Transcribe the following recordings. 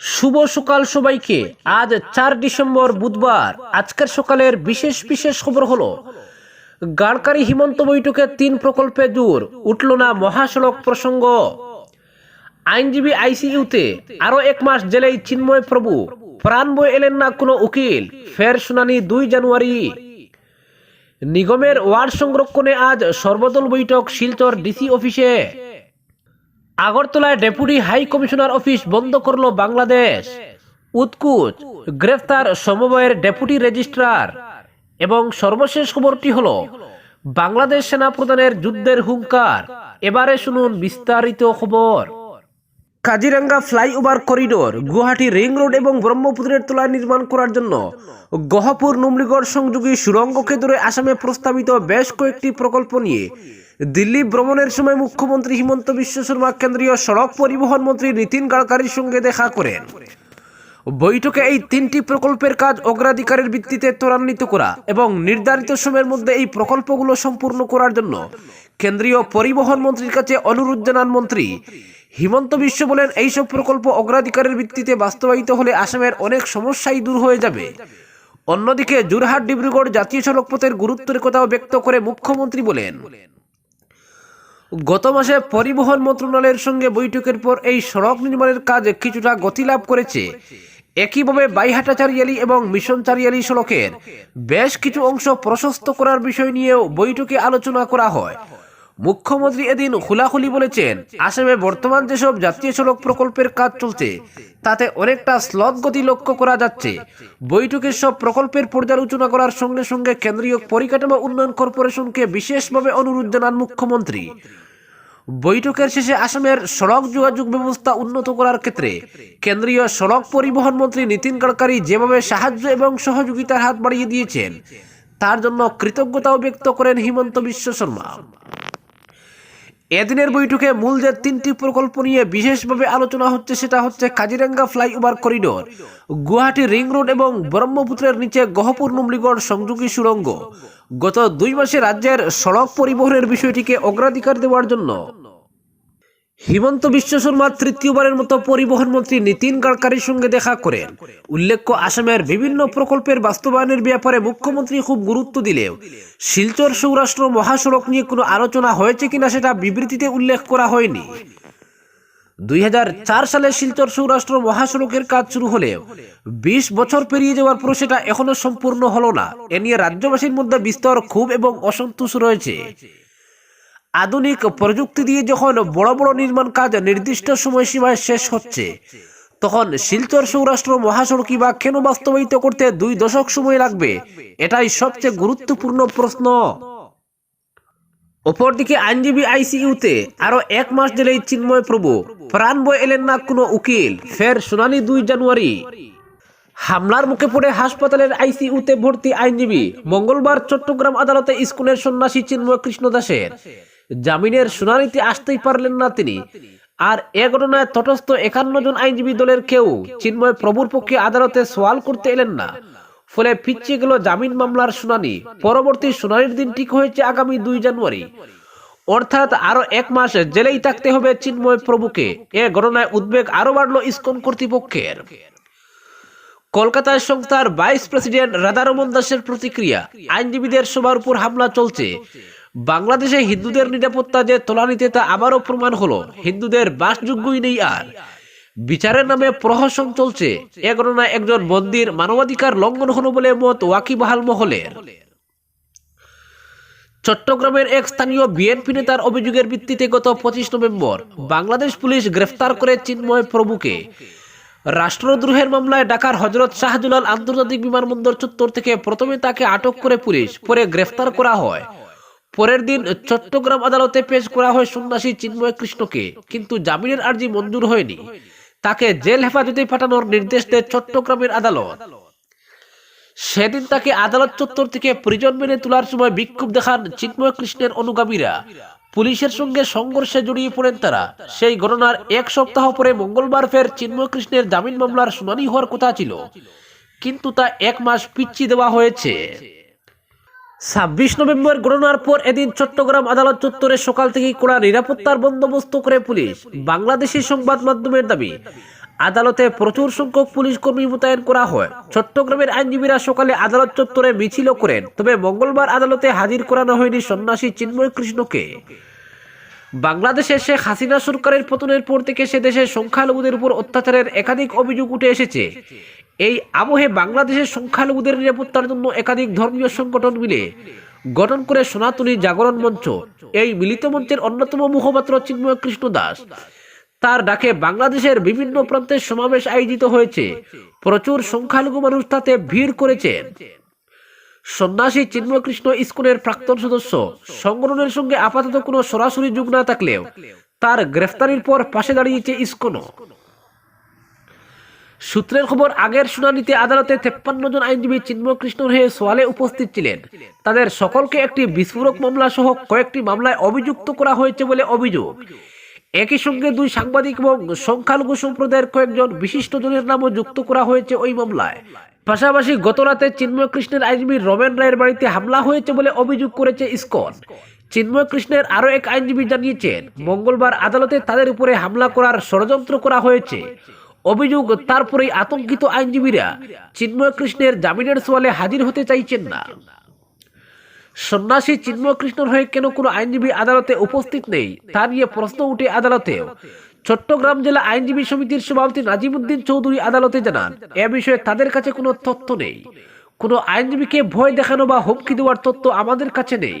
শুভ সকাল সবাইকে। আজ চার ডিসেম্বর বুধবার। আজকের সকালের বিশেষ বিশেষ খবর হলো গাড়কারি হিমন্ত বৈঠকে তিন প্রকল্পে দূর উঠল না মহাসড়ক প্রসঙ্গ। আইনজীবী আইসিইউতে আরও এক মাস জেলেই চিন্ময় প্রভু, প্রাণ বয়ে এলেন না কোনো উকিল, ফের শুনানি দুই জানুয়ারি। নিগমের ওয়ার্ড সংরক্ষণে আজ সর্বদল বৈঠক শিলচর ডিসি অফিসে। আগরতলায় ডেপুটি হাই কমিশনার অফিস বন্ধ করল বাংলাদেশ। উৎকুচ গ্রেফতার সমবায়ের ডেপুটি রেজিস্ট্রার। এবং সর্বশেষ খবরটি হল, বাংলাদেশ সেনা প্রধানের যুদ্ধের হুঙ্কার। এবারে শুনুন বিস্তারিত খবর। Kaziranga flyover corridor, Guwahati ring road এবং ব্রহ্মপুত্রের তলায় নির্মাণ করার জন্য গহপুর নুমলিগড় সংযোগী সুড়ঙ্গকে ধরে আসামে প্রস্তাবিত বেশ কয়েকটি প্রকল্প নিয়ে দিল্লি ভ্রমণের সময় মুখ্যমন্ত্রী হিমন্ত বিশ্ব শর্মা, কেন্দ্রীয় সড়ক পরিবহন মন্ত্রী নীতিন গাডকারির সঙ্গে দেখা করেন। বৈঠকে এই তিনটি প্রকল্পের কাজ অগ্রাধিকারের ভিত্তিতে ত্বরান্বিত করা এবং নির্ধারিত সময়ের মধ্যে এই প্রকল্পগুলো সম্পূর্ণ করার জন্য কেন্দ্রীয় পরিবহন মন্ত্রীর কাছে অনুরোধ জানান মন্ত্রী। হিমন্ত বিশ্ব বলেন, এইসব প্রকল্প অগ্রাধিকারের ভিত্তিতে বাস্তবায়িত হলে আসামের অনেক সমস্যাই দূর হয়ে যাবে। অন্যদিকে জোরহাট ডিব্রুগড় জাতীয় সড়ক পথের গুরুত্বের কথাও ব্যক্ত করে মুখ্যমন্ত্রী বলেন, গত মাসে পরিবহন মন্ত্রণালয়ের সঙ্গে বৈঠকের পর এই সড়ক নির্মাণের কাজ কিছুটা গতি লাভ করেছে। একইভাবে বাইহাটা চারিয়ালি এবং মিশন চারিয়ালি সড়কের বেশ কিছু অংশ প্রশস্ত করার বিষয় নিয়েও বৈঠকে আলোচনা করা হয়। মুখ্যমন্ত্রী এদিন খোলাখুলি বলেছেন, আসামে বর্তমান যেসব জাতীয় সড়ক প্রকল্পের কাজ চলছে, তাতে অনেকটা স্লথ গতি লক্ষ্য করা যাচ্ছে। বৈঠকের সব প্রকল্পের পর্যালোচনা করার সঙ্গে সঙ্গে কেন্দ্রীয় পরিকাঠামো উন্নয়ন কর্পোরেশনকে বিশেষভাবে অনুরোধ জানান মুখ্যমন্ত্রী। বৈঠকের শেষে আসামের সড়ক যোগাযোগ ব্যবস্থা উন্নত করার ক্ষেত্রে কেন্দ্রীয় সড়ক পরিবহন মন্ত্রী নীতিন গডকারি যেভাবে সাহায্য এবং সহযোগিতার হাত বাড়িয়ে দিয়েছেন, তার জন্য কৃতজ্ঞতাও ব্যক্ত করেন হিমন্ত বিশ্ব শর্মা। এদিনের বৈঠকে মূল যে তিনটি প্রকল্প নিয়ে বিশেষভাবে আলোচনা হচ্ছে, সেটা হচ্ছে Kaziranga flyover corridor, Guwahati ring road এবং ব্রহ্মপুত্রের নিচে গহপুর নুমলিগড় সংযোগী সুড়ঙ্গ। গত দুই মাসে রাজ্যের সড়ক পরিবহনের বিষয়টিকে অগ্রাধিকার দেওয়ার জন্য হিমন্ত বিশ্ব শর্মা তৃতীয়বারের মতো পরিবহন মন্ত্রী নীতিন গাডকারির সঙ্গে দেখা করেন। উল্লেখ্য, আসামের বিভিন্ন প্রকল্পের বাস্তবায়নের ব্যাপারে মুখ্যমন্ত্রী খুব গুরুত্ব দিলেও শিলচর সৌরাষ্ট্র মহাসড়ক নিয়ে কোনো আলোচনা হয়েছে কিনা সেটা বিবৃতিতে উল্লেখ করা হয়নি। দুই হাজার চার সালে শিলচর সৌরাষ্ট্র মহাসড়কের কাজ শুরু হলেও বিশ বছর পেরিয়ে যাওয়ার পর সেটা এখনও সম্পূর্ণ হলো না। এ নিয়ে রাজ্যবাসীর মধ্যে বিস্তর ক্ষোভ এবং অসন্তোষ রয়েছে। আধুনিক প্রযুক্তি দিয়ে যখন বড় বড় নির্মাণ কাজ নির্দিষ্ট সময়সীমায় শেষ হচ্ছে, তখন শিলচর সৌরাষ্ট্র মহাসড়কি বা কেন বাস্তবায়িত করতে দুই দশক সময় লাগবে, এটাই সবচেয়ে গুরুত্বপূর্ণ প্রশ্ন। অপরদিকে আইনজীবী আইসিইউতে আরও এক মাস দিলেই চিন্ময় প্রভু, প্রাণ বয়ে এলেন না কোনো উকিল, ফের শুনানি দুই জানুয়ারি। হামলার মুখে পড়ে হাসপাতালের আইসিইউতে ভর্তি আইনজীবী মঙ্গলবার চট্টগ্রাম আদালতে স্কুলের সন্ন্যাসী চিন্ময় কৃষ্ণ দাসের। জামিনের শুনানিতে আসতেই পারলেন না তিনি। আর এ ঘটনায় তটস্থ একান্ন জন আইনজীবী দলের কেউ চিন্ময় প্রভুর পক্ষে আদালতে সওয়াল করতে এলেন না। ফলে পিছিয়ে গেল জামিন মামলার শুনানি। পরবর্তী শুনানির দিন ঠিক হয়েছে আগামী দুই জানুয়ারি। অর্থাৎ আরও এক মাস জেলেই থাকতে হবে চিন্ময় প্রভুকে। এ ঘটনায় উদ্বেগ আরও বাড়ল ইসকন কর্তৃপক্ষের। কলকাতায় সংস্থার ভাইস প্রেসিডেন্ট রাধারমন দাসের প্রতিক্রিয়া। আইনজীবীদের সবার উপর হামলা চলছে। বাংলাদেশে হিন্দুদের নিরাপত্তা যে তোলানিতে তা আবারও প্রমাণ হলো, হিন্দুদের বাসযোগ্যই নেই আর। বিচারের নামে প্রহসন চলছে। এ ঘটনায় একজন মন্দির মানবাধিকার লঙ্ঘন হলো বলে মত ওয়াকিবহাল মহলের। চট্টগ্রামের এক স্থানীয় বিএনপি নেতার অভিযোগের ভিত্তিতে গত পঁচিশ নভেম্বর বাংলাদেশ পুলিশ গ্রেফতার করে চিন্ময় প্রভুকে। রাষ্ট্রদ্রোহের মামলায় ঢাকার হজরত শাহজুলাল আন্তর্জাতিক বিমানবন্দর চত্বর থেকে প্রথমে তাকে আটক করে পুলিশ, পরে গ্রেফতার করা হয়। পরের দিন চট্টগ্রাম আদালতে পেশ করা হয় সন্ন্যাসী চিন্ময় কৃষ্ণকে, কিন্তু জামিনের আর্জি মঞ্জুর হয়নি। তাকে জেল হেফাজতে পাঠানোর নির্দেশ দেয় চট্টগ্রামের আদালত। সেদিন তাকে আদালত চত্বর থেকে প্রিজন মেনে তোলার সময় বিক্ষোভ দেখান চিন্ময় কৃষ্ণের অনুগামীরা। পুলিশের সঙ্গে সংঘর্ষে জড়িয়ে পড়েন তারা। সেই ঘটনার এক সপ্তাহ পরে মঙ্গলবার ফের চিন্ময় কৃষ্ণের জামিন মামলার শুনানি হওয়ার কথা ছিল। কিন্তু তা এক মাস পিচ্ছি দেওয়া হয়েছে। ছাব্বিশ নভেম্বর ঘটনার পর এদিন চট্টগ্রাম আদালত চত্বরে সকাল থেকেই কড়া নিরাপত্তার বন্দোবস্ত করে পুলিশ, বাংলাদেশি সংবাদ মাধ্যমের দাবি। আদালতে প্রচুর সংখ্যক পুলিশ কর্মী মোতায়েন করা হয়। চট্টগ্রামের আইনজীবীরা সকালে আদালত চত্বরে মিছিল করেন, তবে মঙ্গলবার আদালতে হাজির করানো হয়নি সন্ন্যাসী চিন্ময় কৃষ্ণকে। বাংলাদেশে শেখ হাসিনা সরকারের পতনের পর থেকে সে দেশে সংখ্যালঘুদের উপর অত্যাচারের একাধিক অভিযোগ উঠে এসেছে। এই আবহে বাংলাদেশের সংখ্যালঘুদের নিরাপত্তার জন্য একাধিক ধর্মীয় সংগঠন মিলে গঠন করে সনাতনী জাগরণ মঞ্চ। এই মিলিত মঞ্চের অন্যতম মুখপাত্র চিন্ময় কৃষ্ণ দাস। তার ডাকে বাংলাদেশের বিভিন্ন প্রান্তে সমাবেশ আয়োজিত হয়েছে। প্রচুর সংখ্যালঘু মানুষ তাতে ভিড় করেছেন। সন্ন্যাসী চিন্ময় কৃষ্ণ ইস্কনের প্রাক্তন সদস্য। সংগঠনের সঙ্গে আপাতত কোনো সরাসরি যোগ না থাকলেও তার গ্রেফতারির পর পাশে দাঁড়িয়েছে ইস্কনও। সূত্রের খবর, আগের শুনানিতে আদালতে তেপ্পান্ন জন আইনজীবী চিন্ময় কৃষ্ণর হয়ে সোয়ালে উপস্থিত ছিলেন। তাদের সকলকে একটি বিস্ফোরক মামলা সহ কয়েকটি মামলায় অভিযুক্ত করা হয়েছে বলে অভিযোগ। একই সঙ্গে দুই সাংবাদিক এবং সংখ্যালঘু সম্প্রদায়ের কয়েকজন বিশিষ্ট জনের নামও যুক্ত করা হয়েছে ওই মামলায়। পাশাপাশি গতরাতে চিন্ময় কৃষ্ণের আইনজীবী রমেন রায়ের বাড়িতে হামলা হয়েছে বলে অভিযোগ করেছে ইসকন। চিন্ময় কৃষ্ণের আরও এক আইনজীবী জানিয়েছেন, মঙ্গলবার আদালতে তাদের উপরে হামলা করার ষড়যন্ত্র করা হয়েছে। অভিযোগ তারপরেই আতঙ্কিত আইনজীবীরা চিন্ময় কৃষ্ণের জামিনের সোয়ালে হাজির হতে চাইছেন না। সন্ন্যাসী চিন্ময় কৃষ্ণর হয়ে কেন কোনো আইনজীবী আদালতে উপস্থিত নেই, তা নিয়ে প্রশ্ন উঠে আদালতেও। চট্টগ্রাম জেলা আইনজীবী সমিতির সভাপতি নাজিমুদ্দিন চৌধুরী আদালতে জানান, এ বিষয়ে তাদের কাছে কোনো তথ্য নেই। কোনো আইনজীবীকে ভয় দেখানো বা হুমকি দেওয়ার তথ্য আমাদের কাছে নেই।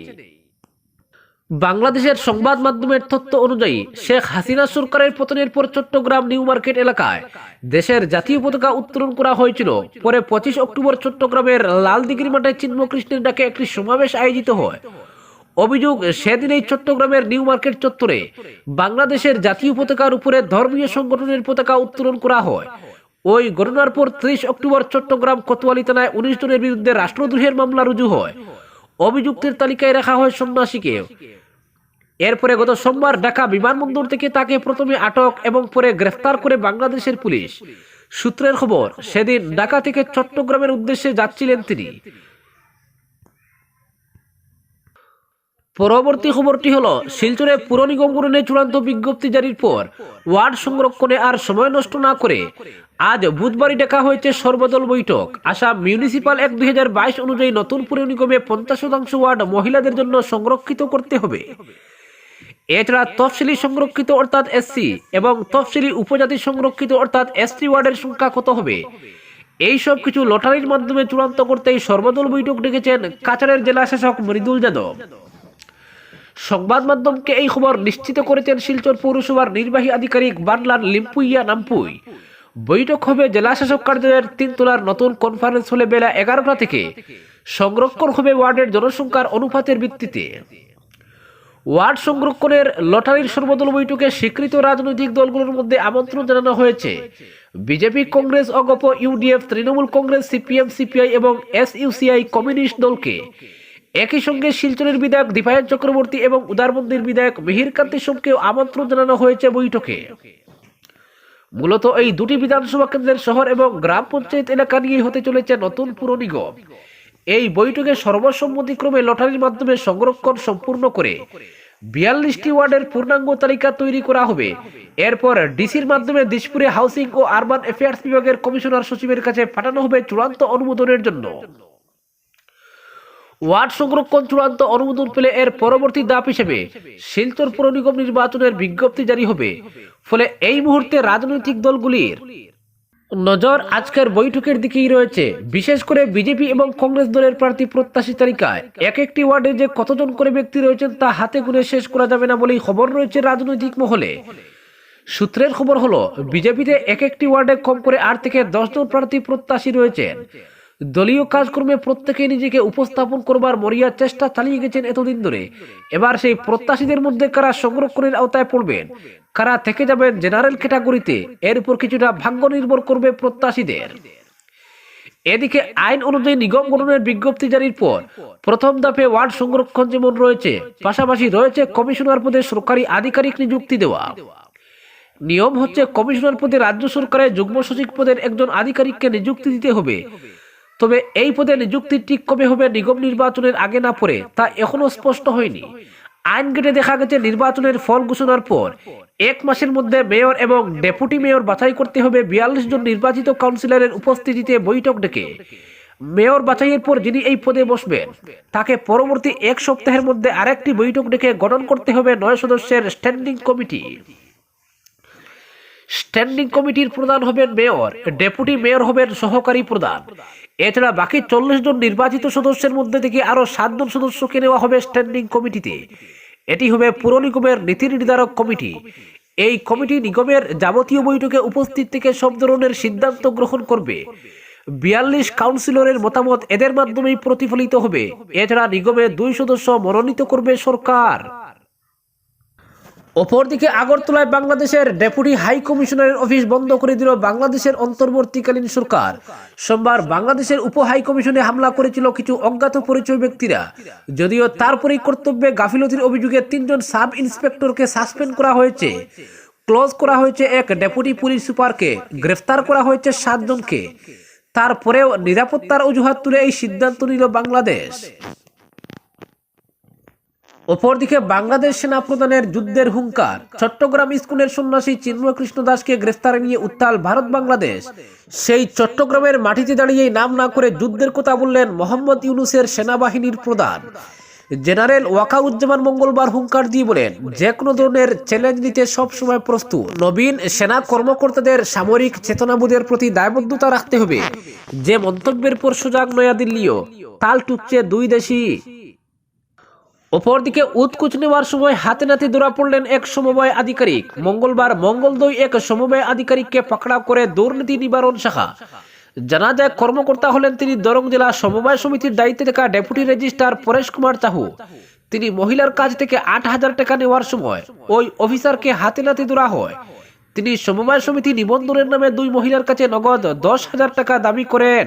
বাংলাদেশের সংবাদ মাধ্যমের তথ্য অনুযায়ী, শেখ হাসিনা সরকারের পতনের পর চট্টগ্রাম নিউ মার্কেট এলাকায় দেশের জাতীয় পতাকা উত্তোলন করা হয়েছিল। পরে পঁচিশ অক্টোবর চট্টগ্রামের লাল লালদিঘির মাঠে চিন্ময় কৃষ্ণের ডাকে একটি সমাবেশ আয়োজিত হয়। অভিযোগ সেদিনেই চট্টগ্রামের নিউ মার্কেট চত্বরে বাংলাদেশের জাতীয় পতাকার উপরে ধর্মীয় সংগঠনের পতাকা উত্তোলন করা হয়। ওই ঘটনার পর ত্রিশ অক্টোবর চট্টগ্রাম কোতোয়ালি থানায় উনিশ জনের বিরুদ্ধে রাষ্ট্রদ্রোহের মামলা রুজু হয়। অভিযুক্তের তালিকায় রাখা হয় সন্ন্যাসীকে। এরপরে গত সোমবার ঢাকা বিমানবন্দর থেকে তাকে প্রথমে আটক এবং পরে গ্রেফতার করে বাংলাদেশের পুলিশ। সূত্রের খবর, সেদিন ঢাকা থেকে চট্টগ্রামের উদ্দেশ্যে যাচ্ছিলেন তিনি। পরবর্তী খবরটি হলো, শিলচরে পুর নিগম চূড়ান্ত বিজ্ঞপ্তি জারির পর ওয়ার্ড সংরক্ষণে আর সময় নষ্ট না করে আজ বুধবারই ডাকা হয়েছে সর্বদল বৈঠক। আসাম মিউনিসিপাল এক দুই অনুযায়ী নতুন পুর নিগমে পঞ্চাশ শতাংশ ওয়ার্ড মহিলাদের জন্য সংরক্ষিত করতে হবে। এছাড়া তফসিলি সংরক্ষিত অর্থাৎ এসসি এবং তফসিলি উপজাতি সংরক্ষিত অর্থাৎ এসটি ওয়ার্ডের সংখ্যা কত হবে? এই সব কিছু লটারির মাধ্যমে চূড়ান্ত করতেই সর্বদল বৈঠক ডেকেছেন কাছাড়ের জেলা শাসক মৃদুল যাদব। সংবাদ মাধ্যমকে এই খবর নিশ্চিত করেছেন শিলচর পৌরসভার নির্বাহী আধিকারিক বানলার লিম্পুইয়া নামপুই। বৈঠক হবে জেলা শাসক কার্যালয়ের তিনতলার নতুন কনফারেন্স হলে বেলা এগারোটা থেকে। সংরক্ষণ হবে ওয়ার্ডের জনসংখ্যার অনুপাতের ভিত্তিতে। ওয়ার্ড সংরক্ষণের লটারির সর্বদল বৈঠকে স্বীকৃত রাজনৈতিক দলগুলোর মধ্যে আমন্ত্রণ জানানো হয়েছে। BJP, Congress, AGP, UDF, Trinamool Congress, CPM, CPI এবং এসইউসিআই কমিউনিস্ট দলকে একই সঙ্গে শিলচরের বিধায়ক দীপায়ন চক্রবর্তী এবং উদারবন্দির বিধায়ক মিহিরকান্তি সোমকেও আমন্ত্রণ জানানো হয়েছে বৈঠকে। মূলত এই দুটি বিধানসভা কেন্দ্রের শহর এবং গ্রাম পঞ্চায়েত এলাকা নিয়ে হতে চলেছে নতুন পুর নিগম এই বৈঠকে সর্বসম্মতিক্রমে লটারির মাধ্যমে সংরক্ষণ সম্পূর্ণ করে বিয়াল্লিশটি ওয়ার্ডের পূর্ণাঙ্গ তালিকা তৈরি করা হবে। এরপর ডিসির মাধ্যমে দিশপুরে হাউসিং ও আরবান অ্যাফেয়ার্স বিভাগের কমিশনার সচিবের কাছে পাঠানো হবে চূড়ান্ত অনুমোদনের জন্য। ওয়ার্ড সংরক্ষণ চূড়ান্ত অনুমোদন পেলে এর পরবর্তী ধাপ হিসেবে শিলচর পৌর নিগম নির্বাচনের বিজ্ঞপ্তি জারি হবে। ফলে এই মুহূর্তে রাজনৈতিক দলগুলির নজর আজকের বৈঠকের দিকেই রয়েছে। বিশেষ করে বিজেপি এবং কংগ্রেস দলের প্রার্থী প্রত্যাশী তালিকায়। এক একটি ওয়ার্ডে যে কতজন করে ব্যক্তি রয়েছেন তা হাতে গুনে শেষ করা যাবে না বলেই খবর রয়েছে রাজনৈতিক মহলে। সূত্রের খবর হলো, বিজেপিতে এক একটি ওয়ার্ডে কম করে আট থেকে দশজন প্রার্থী প্রত্যাশী রয়েছেন। দলীয় কাজকর্মে প্রত্যেকে নিজেকে উপস্থাপন করবার মরিয়ার চেষ্টা চালিয়ে গেছেন এতদিন ধরে। এবার সেই প্রত্যাশীদের মধ্যে কারা সংরক্ষণের আওতায় পড়বেন? কারা থেকে যাবেন জেনারেল ক্যাটাগরিতে? এর উপর কিছুটা ভাগ্য নির্ভর করবে প্রত্যাশীদের। এদিকে আইন অনুযায়ী নিগম গঠনের বিজ্ঞপ্তি জারির পর প্রথম ধাপে ওয়ার্ড সংরক্ষণ যেমন রয়েছে, পাশাপাশি রয়েছে কমিশনার পদে সরকারি আধিকারিক নিযুক্তি দেওয়া। নিয়ম হচ্ছে কমিশনার পদে রাজ্য সরকারের যুগ্ম সচিব পদের একজন আধিকারিককে নিযুক্তি দিতে হবে। তবে এই পদে নিযুক্তি ঠিক কবে হবে নিগম নির্বাচনের আগে না পরে, তা এখনও স্পষ্ট হয়নি। আইন গেটে দেখা গেছে নির্বাচনের ফল ঘোষণার পর, এক মাসের মধ্যে মেয়র এবং ডেপুটি মেয়র বাছাই করতে হবে বিয়াল্লিশ জন নির্বাচিত কাউন্সিলরের উপস্থিতিতে বৈঠক ডেকে। মেয়র বাছাইয়ের পর যিনি এই পদে বসবেন, তাকে পরবর্তী এক সপ্তাহের মধ্যে আরেকটি বৈঠক ডেকে গঠন করতে হবে নয় সদস্যের স্ট্যান্ডিং কমিটি। স্ট্যান্ডিং কমিটির প্রধান হবেন মেয়র, ডেপুটি মেয়র হবেন সহকারী প্রধান। এছাড়া বাকি চল্লিশ জন নির্বাচিত সদস্যের মধ্যে থেকে আরও সাতজন সদস্যকে নেওয়া হবে স্ট্যান্ডিং কমিটিতে এটি হবে পুর নিগমের নীতি নির্ধারক কমিটি। এই কমিটি নিগমের যাবতীয় বৈঠকে উপস্থিত থেকে সব ধরনের সিদ্ধান্ত গ্রহণ করবে। বিয়াল্লিশ কাউন্সিলরের মতামত এদের মাধ্যমেই প্রতিফলিত হবে। এছাড়া নিগমে দুই সদস্য মনোনীত করবে সরকার। অপরদিকে আগরতলায় বাংলাদেশের ডেপুটি হাই কমিশনারের অফিস বন্ধ করে দিল বাংলাদেশের অন্তর্বর্তীকালীন সরকার। সোমবার বাংলাদেশের উপ হাই কমিশনে হামলা করেছিল কিছু অজ্ঞাত পরিচয় ব্যক্তিরা। যদিও তারপরেই কর্তব্যে গাফিলতির অভিযোগে তিনজন সাব ইন্সপেক্টরকে সাসপেন্ড করা হয়েছে। ক্লোজ করা হয়েছে এক ডেপুটি পুলিশ সুপারকে, গ্রেফতার করা হয়েছে সাতজনকে। তারপরেও নিরাপত্তার অজুহাত তুলে এই সিদ্ধান্ত নিল বাংলাদেশ। অপরদিকে বাংলাদেশ সেনা প্রধানের যুদ্ধের হুঙ্কার। চট্টগ্রাম স্কুলের সন্ন্যাসী চিন্ময় কৃষ্ণ দাসকে গ্রেফতারে নিয়ে উত্তাল ভারত বাংলাদেশ। সেই চট্টগ্রামের মাটিতে দাঁড়িয়ে নাম না করে যুদ্ধের কথা বললেন মোহাম্মদ ইউনুসের সেনাবাহিনীর প্রধান। জেনারেল ওয়াকাউজ্জামান মঙ্গলবার হুঙ্কার দিয়ে বলেন যে কোনো ধরনের চ্যালেঞ্জ নিতে সবসময় প্রস্তুত। নবীন সেনা কর্মকর্তাদের সামরিক চেতনাবোধের প্রতি দায়বদ্ধতা রাখতে হবে। যে মন্তব্যের পর সজাগ নয়াদিল্লিও তাল টুকছে দুই দেশই। অপরদিকে উৎকুচ নেওয়ার সময় হাতে নাতে ধরা পড়লেন এক সমবায় আধিকারিক। মঙ্গলবার মঙ্গলদৈ এক সমবায় আধিকারিককে পাকড়াও করে দুর্নীতি নিবারণ শাখা। জানা যায়, কর্মকর্তা হলেন তিনি দরং জেলা সমবায় সমিতির দায়িত্বে থাকা ডেপুটি রেজিস্ট্রার পরেশ কুমার চাহু। তিনি মহিলার কাছ থেকে আট হাজার টাকা নেওয়ার সময় ওই অফিসারকে হাতে নাতে ধরা হয়। তিনি সমবায় সমিতি নিবন্ধনের নামে দুই মহিলার কাছে নগদ দশ হাজার টাকা দাবি করেন।